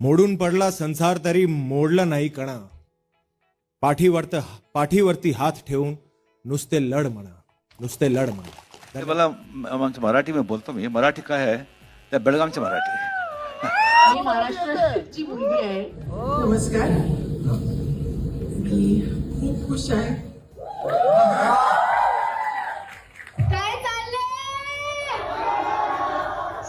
मोडून पडला संसार तरी मोडला नाही कणा. पाठीवरत पाठीवरती हात ठेवून नुसते लढ म्हणा नुसते लढ म्हणा. ते मला म- आमचं मराठी मी बोलतो मी. मराठी काय आहे? त्या बेळगावची मराठी. महाराष्ट्राची मुलगी आहे. नमस्कार. मी खूप खुश आहे.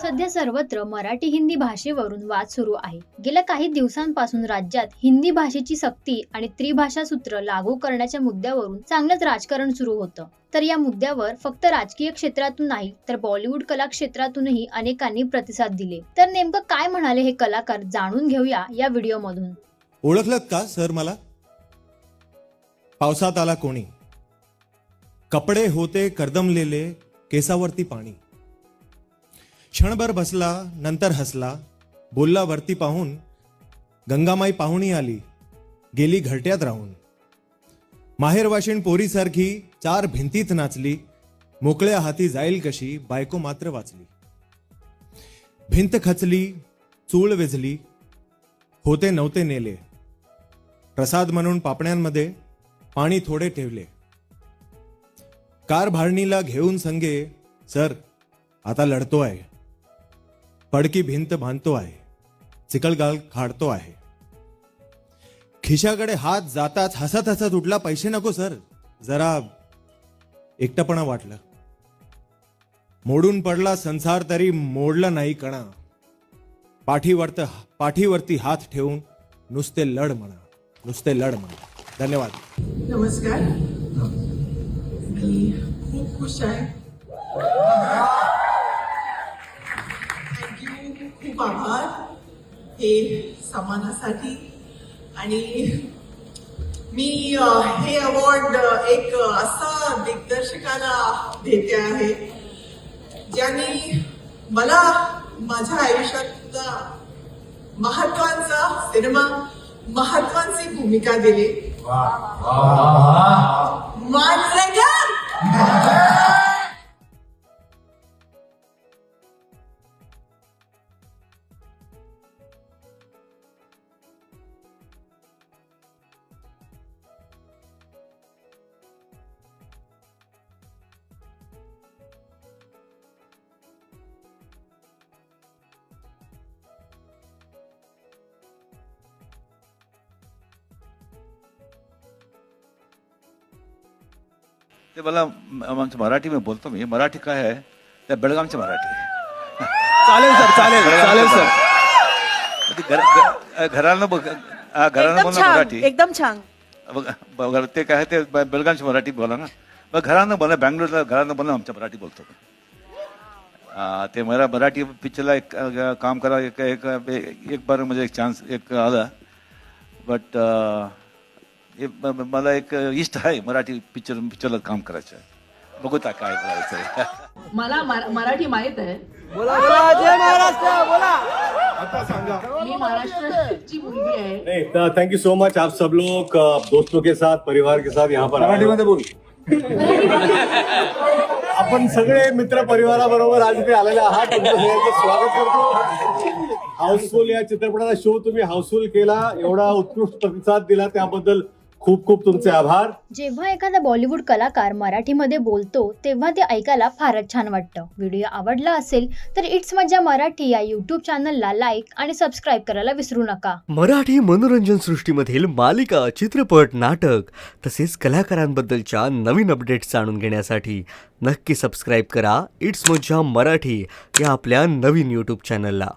सध्या सर्वत्र मराठी हिंदी भाषेवरून वाद सुरू आहे. गेल्या काही दिवसांपासून राज्यात हिंदी भाषेची सक्ती आणि त्रिभाषा सूत्र लागू करण्याच्या मुद्द्यावरून चांगलंच राजकारण सुरू होतं. तर या मुद्द्यावर फक्त राजकीय क्षेत्रातून नाही तर बॉलिवूड कला क्षेत्रातूनही अनेकांनी प्रतिसाद दिले. तर नेमकं काय म्हणाले हे कलाकार जाणून घेऊया या व्हिडिओमधून. ओळखलं का सर मला? पावसात आला कोणी? कपडे होते कर्दमलेले केसावरती पाणी. क्षणभर बसला नंतर हसला. बोलला वरती पाहून गंगामाई पाहुणी आली. गेली घरट्यात राहून. माहेरवाशीण पोरीसारखी चार भिंतीत नाचली. मोकळ्या हाती जाईल कशी बायको मात्र वाचली. भिंत खचली चूळ वेझली. होते नव्हते नेले. प्रसाद म्हणून पापण्यांमध्ये पाणी थोडे ठेवले. कार भारणीला घेऊन संगे सर आता लढतो आहे पडकी भिंत बांधतो आहे चिकलगाल खाडतो आहे. खिशाकडे हात जाताच हसत हसत उठला पैसे नको सर. जरा एकटपणा वाटलं. मोडून पडला संसार तरी मोडला नाही कणा. पाठीवरत पाठीवरती हात ठेवून नुसते लढ म्हणा नुसते लढ म्हणा. धन्यवाद. नमस्कार. मी खूप खुश आहे थँक्यू खूप आभार हे सन्मानासाठी आणि मी हे अवॉर्ड एक असा दिग्दर्शकाला देते आहे ज्यांनी मला माझ्या आयुष्यातला महत्त्वाचा सिनेमा महत्वाची भूमिका दिली. मांजरेकर ते मला आमचं मराठी मी बोलतो मी. मराठी काय आहे? त्या बेळगावची मराठी. चालेल सर चालेल चालेल सर. ती घर- घ- घरानं बघ हा, घरानं एकदम छान मराठी. एकदम छान. बघ- बघ- ते काय ते बे- बेळगावची मराठी बोला ना. मग घरानं बोला बँगलोरला घरानं बोला आमच्या मराठी बोलतो. हा, ते मला मराठी पिक्चरला एक काम करा एक एक एक बार म्हणजे एक चान्स एक आला. बट मला एक इष्ट आहे मराठी पिक्चर पिक्चरला काम करायचं. आहे बघू आता काय करायचं. आहे. मला मरा- मराठी माहीत आहे. बोला बोला जय महाराष्ट्र बोला. मी महाराष्ट्राची मुलगी आहे. नहीं थैंक यू सो मच आप सब लोग दोस्तों के साथ परिवार के साथ यहाँ पर हो. बोल. आपण सगळे मित्र परिवाराबरोबर आज इथे आलेले आहात. तुमचं स्वागत करतो. हाऊसफुल या चित्रपटाचा शो तुम्ही हाऊसफुल केला. एवढा उत्कृष्ट प्रतिसाद दिला त्याबद्दल. खूप खूप तुमचे आभार. जेव्हा एखादा बॉलिवूड कलाकार मराठीमध्ये बोलतो तेव्हा ते ऐकायला फारच छान वाटतं. व्हिडिओ आवडला असेल तर इट्स मज्जा मराठी या यूट्यूब चॅनलला लाईक आणि सबस्क्राईब करायला विसरू नका. मराठी मनोरंजन सृष्टीमधील मालिका चित्रपट नाटक तसेच कलाकारांबद्दलच्या नवीन अपडेट्स जाणून घेण्यासाठी नक्की सबस्क्राईब करा इट्स मज्जा मराठी या आपल्या नवीन यूट्यूब चॅनलला